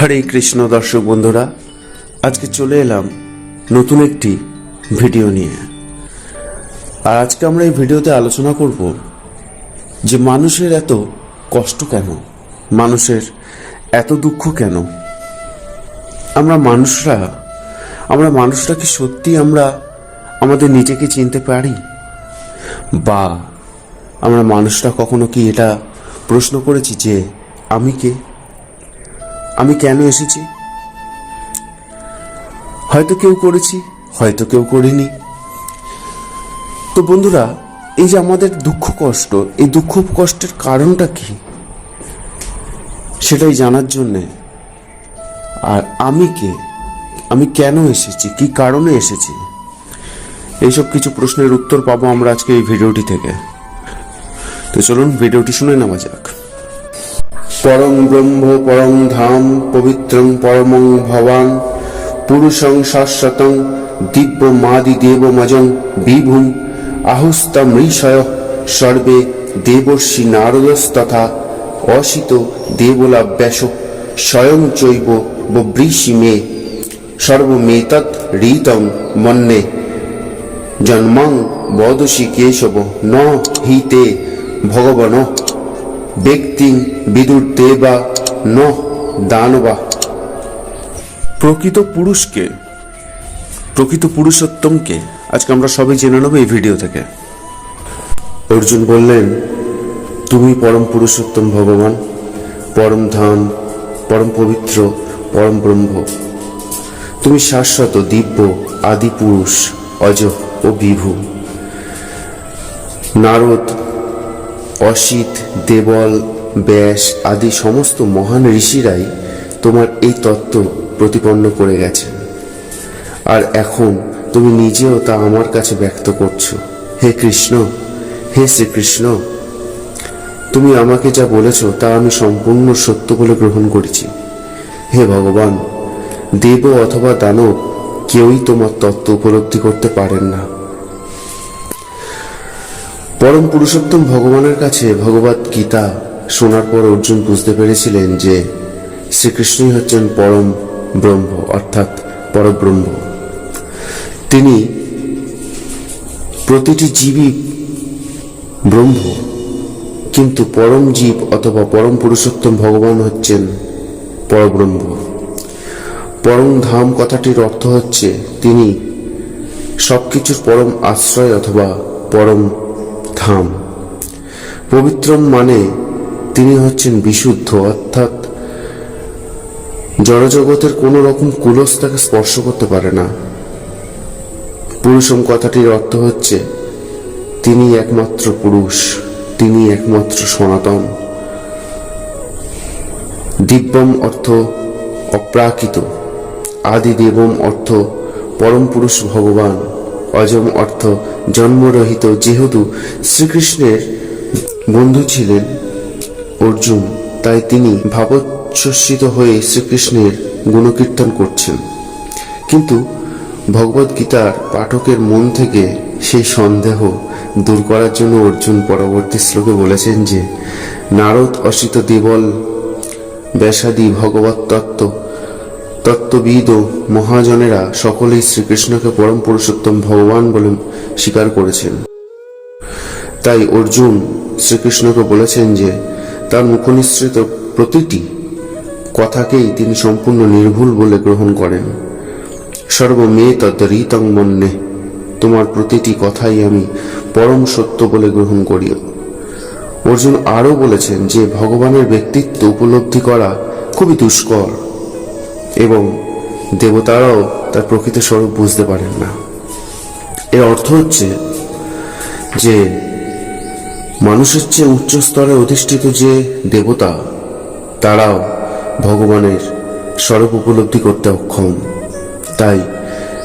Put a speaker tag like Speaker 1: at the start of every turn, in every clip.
Speaker 1: হরে কৃষ্ণ দর্শক বন্ধুরা, আজকে চলে এলাম নতুন একটি ভিডিও নিয়ে। আর আজকে আমরা এই ভিডিওতে আলোচনা করব যে মানুষের এত কষ্ট কেন? মানুষের এত দুঃখ কেন? আমরা মানুষরা আমরা মানুষরা কি সত্যি আমরা আমাদের নিজেকে চিনতে পারি? বা আমরা মানুষরা কখনো কি এটা প্রশ্ন করেছি যে আমি কে? আমি কেন এসেছি? হয়তো কেউ করেছি, হয়তো কেউ করিনি। তো বন্ধুরা, এই যে আমাদের দুঃখ কষ্ট, এই দুঃখ কষ্টের কারণটা কি? সেটাই জানার জন্যে। আর আমি কে? আমি কেন এসেছি? কি কারণে এসেছি? এইসব কিছু প্রশ্নের উত্তর পাবো আমরা আজকে এই ভিডিওটি থেকে। তো চলুন, ভিডিওটি শুনে নেওয়া যাক। পরং ব্রহ্ম পরং ধাম, পবিত্রং পরমং ভবান, পুরুষং শাশ্বতং দিব্য মাদি দেবমজং বিভুম আহুস্তমৃষয় সর্বে দেবর্ষি নারদস্তথা অসিত দেবলাভ্যাস, স্বয়ং চৈব বৃষি মে, সর্বমেতৎ ঋতং মন্যে জন্মং বদসি কেশব, ন হিতে ভগবন ব্যক্তি বিদুর দেবা ন দানবা। প্রকৃত পুরুষকে প্রকৃত পুরুষোত্তমকে আজকে আমরা সবাই জেনে নেব এই ভিডিও থেকে। অর্জুন বললেন তুমি পরম পুরুষোত্তম ভগবান পরম ধাম পরম পবিত্র পরম ব্রহ্ম। তুমি শাশ্বত দিব্য আদি পুরুষ অজ ও বিভু। নারদ অসিত, দেবল, ব্যাস আদি সমস্ত মহান ঋষিরাই তোমার এই তত্ত্ব প্রতিপন্ন করে গেছেন। আর এখন তুমি নিজেও তা আমার কাছে ব্যক্ত করছ। হে কৃষ্ণ, হে শ্রীকৃষ্ণ, তুমি আমাকে যা বলেছ তা আমি সম্পূর্ণ সত্য বলে গ্রহণ করেছি। হে ভগবান, দেব অথবা দানব কেউই তোমার তত্ত্ব উপলব্ধি করতে পারেন না। পরম পুরুষোত্তম ভগবানের কাছে ভগবত গীতা শোনার পর অর্জুন বুঝতে পেরেছিলেন যে শ্রীকৃষ্ণই হচ্ছেন পরম ব্রহ্ম, অর্থাৎ পরব্রহ্ম। তিনি প্রতিটি জীবই ব্রহ্ম, কিন্তু পরম জীব অথবা পরম পুরুষোত্তম ভগবান হচ্ছেন পরব্রহ্ম। পরম ধাম কথাটির অর্থ হচ্ছে তিনি সবকিছুর পরম আশ্রয় অথবা পরম ধাম। পবিত্রম মানে তিনি হচ্ছেন বিশুদ্ধ, অর্থাৎ জড়জগতের কোনো রকম কুলস তাকে স্পর্শ করতে পারে না। পুরুষম কথাটির অর্থ হচ্ছে, তিনি একমাত্র পুরুষ, তিনি একমাত্র সনাতন। দিব্যম অর্থ অপ্রাকৃত, আদি দেবম অর্থ পরম পুরুষ ভগবান। অজম অর্থ জন্মরহিত, যেহেতু শ্রীকৃষ্ণের বন্ধু ছিলেন অর্জুন, তাই তিনি ভাবোচ্ছ্বসিত হয়ে শ্রীকৃষ্ণের গুণকীর্তন করছেন। কিন্তু ভগবত গীতার পাঠকের মন থেকে সেই সন্দেহ দূর করার জন্য অর্জুন পরবর্তী শ্লোকে বলেছেন যে, নারদ অসিত দেবল ব্যাসাদি ভগবত তত্ত্ব তত্ত্ববিদ ও মহাজনেরা সকলেই শ্রীকৃষ্ণকে পরম পুরুষোত্তম ভগবান বলে স্বীকার করেছেন। তাই অর্জুন শ্রীকৃষ্ণকে বলেছেন যে, তার মুখনিসৃত প্রতিটি কথাকেই তিনি সম্পূর্ণ নির্ভুল বলে গ্রহণ করেন। সর্বমে তদ্রিতং মন্যে, তোমার প্রতিটি কথাই আমি পরম সত্য বলে গ্রহণ করি। অর্জুন আরও বলেছেন যে, ভগবানের ব্যক্তিত্ব উপলব্ধি করা খুবই দুষ্কর। এবং দেবতারাও তার প্রকৃত স্বরূপ বুঝতে পারেন না। এর অর্থ হচ্ছে যে মানুষের চেয়ে উচ্চ স্তরে অধিষ্ঠিত যে দেবতা, তারাও ভগবানের স্বরূপ উপলব্ধি করতে অক্ষম। তাই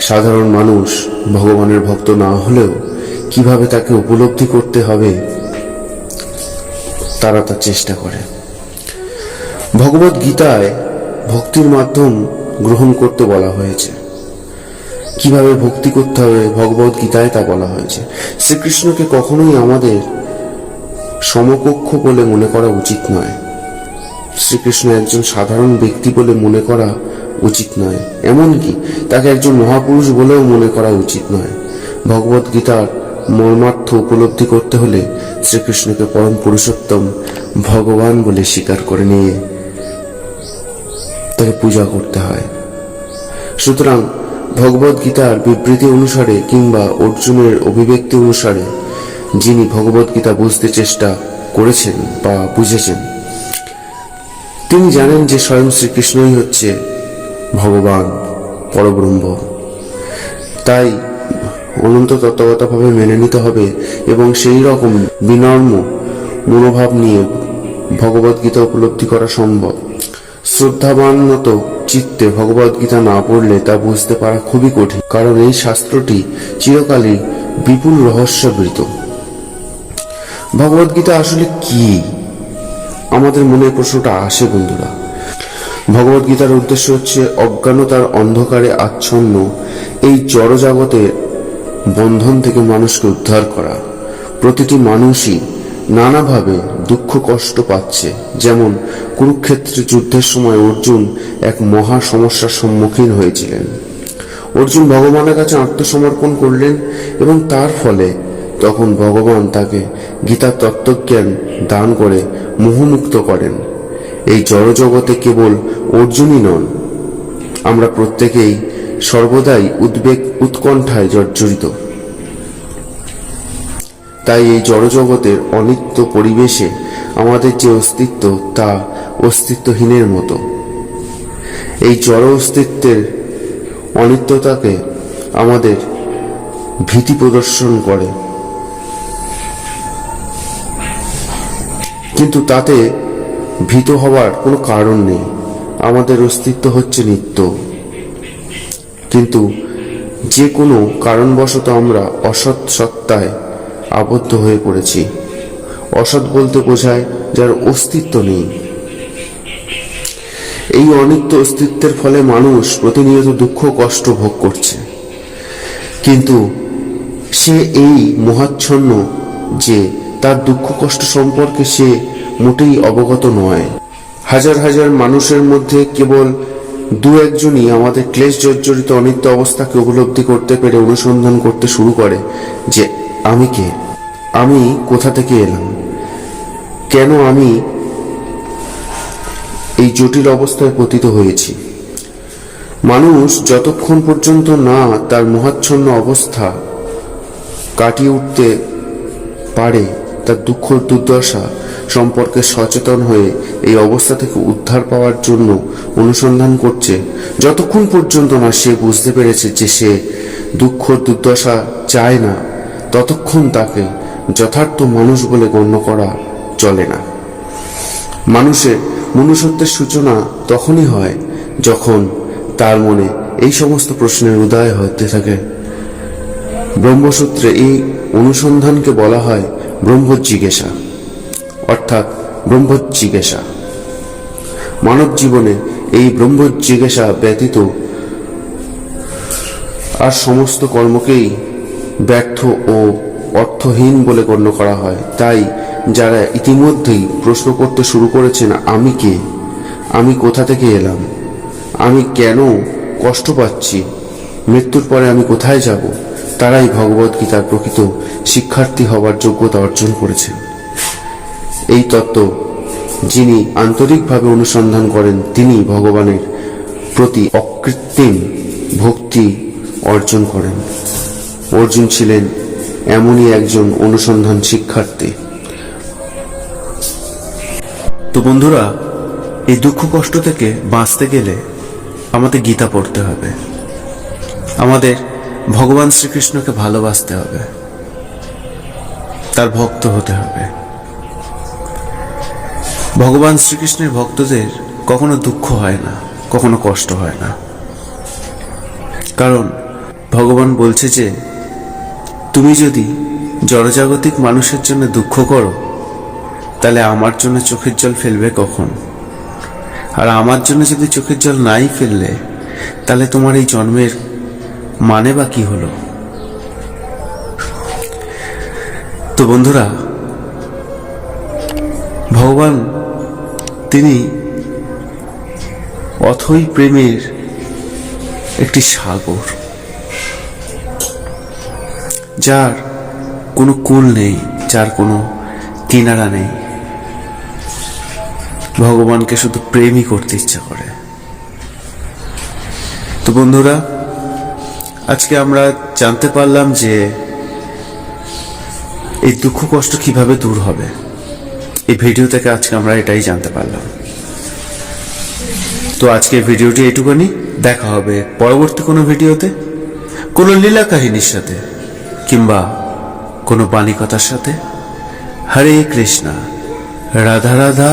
Speaker 1: সাধারণ মানুষ ভগবানের ভক্ত না হলেও কীভাবে তাকে উপলব্ধি করতে হবে, তারা তা চেষ্টা করে। ভগবত গীতায় ভক্তির মাধ্যম গ্রহণ করতে বলা হয়েছে। কীভাবে ভক্তি করতে হবে? ভগবত গীতায় তা বলা হয়েছে। শ্রীকৃষ্ণকে কখনোই আমাদের সমকক্ষ বলে মনে করা উচিত নয়। শ্রীকৃষ্ণ একজন সাধারণ ব্যক্তি বলে মনে করা উচিত নয়। এমনকি তাকে একজন মহাপুরুষ বলেও মনে করা উচিত নয়। ভগবত গীতার মর্মার্থ উপলব্ধি করতে হলে শ্রীকৃষ্ণকে পরম পুরুষোত্তম ভগবান বলে স্বীকার করে নিয়ে তাকে পূজা করতে হয়। সুতরাং ভগবত গীতার বিবৃতি অনুসারে কিংবা অর্জুনের অভিব্যক্তি অনুসারে যিনি ভগবত গীতা বুঝতে চেষ্টা করেছেন বা বুঝেছেন, তিনি জানেন যে স্বয়ং শ্রীকৃষ্ণই হচ্ছে ভগবান পরব্রহ্ম। তাই অনন্ত তত্ত্বগতভাবে মেনে নিতে হবে এবং সেই রকম বিনম্র মনোভাব নিয়ে ভগবত গীতা উপলব্ধি করা সম্ভব। শ্রদ্ধাবান মতো চিত্তে ভগবত গীতা না পড়লে তা বুঝতে পারা খুবই কঠিন, কারণ এই শাস্ত্রটি চিরকালই বিপুল রহস্যাবৃত। ভগবত গীতা আসলে কি? আমাদের মনে প্রশ্নটা আসে, বন্ধুরা। ভগবত গীতার উদ্দেশ্য হচ্ছে অজ্ঞানতার অন্ধকারে আচ্ছন্ন, এই জড়জগতের বন্ধন থেকে মানুষকে উদ্ধার করা। প্রতিটি মানুষই নানাভাবে দুঃখ কষ্ট পাচ্ছে। যেমন কুরুক্ষেত্রে যুদ্ধের সময় অর্জুন এক মহা সমস্যার সম্মুখীন হয়েছিলেন। অর্জুন ভগবানের কাছে আত্মসমর্পণ করলেন এবং তার ফলে তখন ভগবান তাকে গীতা তত্ত্বজ্ঞান দান করে মোহমুক্ত করেন। এই জড়জগতে কেবল অর্জুনই নন, আমরা প্রত্যেকেই সর্বদাই উদ্বেগ উৎকণ্ঠায় জর্জরিত। তাই এই জড়জগতের অনিত্য পরিবেশে আমাদের যে অস্তিত্ব, তা অস্তিত্বহীনের মতো। এই জড় অস্তিত্বের অনিত্যতাকে আমাদের ভীতি প্রদর্শন করে। কিন্তু তাতে ভীত হওয়ার কোনো কারণ নেই। আমাদের অস্তিত্ব হচ্ছে নিত্য। কিন্তু যে কোনো কারণবশত আমরা অসৎ সত্তায় আবদ্ধ হয়ে পড়েছি। অসৎ বলতে বোঝায়, যার অস্তিত্ব নেই। এই অনিত্য অস্তিত্বের ফলে মানুষ প্রতিনিয়ত দুঃখ, কষ্ট ভোগ করছে। কিন্তু সে এই মহাচ্ছন্ন যে তার দুঃখ, কষ্ট সম্পর্কে সে মোটেই অবগত নয়। হাজার হাজার মানুষের মধ্যে কেবল দু একজনই আমাদের ক্লেশ জর্জরিত অনিত্য অবস্থাকে উপলব্ধি করতে পেরে অনুসন্ধান করতে শুরু করে যে, আমি কে? আমি কোথা থেকে এলাম? কেন আমি এই জটিল অবস্থায় পতিত হয়েছি? মানুষ যতক্ষণ পর্যন্ত না তার মহাচ্ছন্ন অবস্থা কাটিয়ে উঠতে পারে, তার দুঃখ দুর্দশা সম্পর্কে সচেতন হয়ে এই অবস্থা থেকে উদ্ধার পাওয়ার জন্য অনুসন্ধান করছে। যতক্ষণ পর্যন্ত না সে বুঝতে পেরেছে যে সে দুঃখ দুর্দশা চায় না, ততক্ষণ তাকে যথার্থ মানুষ বলে গণ্য করা চলে না। মানুষের মনুষ্যত্বের সূচনা তখনই হয় যখন তার মনে এই সমস্ত প্রশ্নের উদয় হতে থাকে। ব্রহ্মসূত্রে এই অনুসন্ধানকে বলা হয় ব্রহ্মজিজ্ঞাসা, অর্থাৎ ব্রহ্মজিজ্ঞাসা। মানব জীবনে এই ব্রহ্মজিজ্ঞাসা ব্যতীত আর সমস্ত কর্মকেই ব্যর্থ ও অর্থহীন বলে গণ্য করা হয়। তাই যারা ইতিমধ্যেই প্রশ্ন করতে শুরু করেছেন, আমি কে? আমি কোথা থেকে এলাম? আমি কেন কষ্ট পাচ্ছি? মৃত্যুর পরে আমি কোথায় যাব? তারাই ভগবত গীতার প্রকৃত শিক্ষার্থী হওয়ার যোগ্যতা অর্জন করেছেন। এই তত্ত্ব যিনি আন্তরিকভাবে অনুসন্ধান করেন, তিনি ভগবানের প্রতি অকৃত্রিম ভক্তি অর্জন করেন। অর্জুন ছিলেন এমনই একজন অনুসন্ধান শিক্ষার্থী। তো বন্ধুরা, এই দুঃখ কষ্ট থেকে বাঁচতে গেলে আমাদের গীতা পড়তে হবে। আমাদের ভগবান শ্রীকৃষ্ণকে ভালোবাসতে হবে। তার ভক্ত হতে হবে। ভগবান শ্রীকৃষ্ণের ভক্তদের কখনো দুঃখ হয় না, কখনো কষ্ট হয় না। কারণ ভগবান বলছে যে, তুমি যদি জড়জাগতিক মানুষের জন্য দুঃখ করো তাহলে আমার জন্য চোখের জল ফেলবে কখন? আর আমার জন্য যদি চোখের জল নাই ফেললে, তাহলে তোমার এই জন্মের মানে বা কি হলো? তো বন্ধুরা, ভগবান তিনি অথই প্রেমের একটি সাগর, যার কোনো কুল নেই, যার কোনো কিনারা নেই। ভগবানকে শুধু প্রেমই করতে ইচ্ছা করে। তো বন্ধুরা, আজকে আমরা জানতে পারলাম যে এই দুঃখ কষ্ট কীভাবে দূর হবে। এই ভিডিও থেকে আজকে আমরা এটাই জানতে পারলাম। তো আজকে ভিডিওটি এইটুকুনি। দেখা হবে পরবর্তী কোনো ভিডিওতে। কোনো লীলা কাহিনীর সাথে কিংবা কোনো বাণী কথার সাথে। হরে কৃষ্ণা, রাধা রাধা।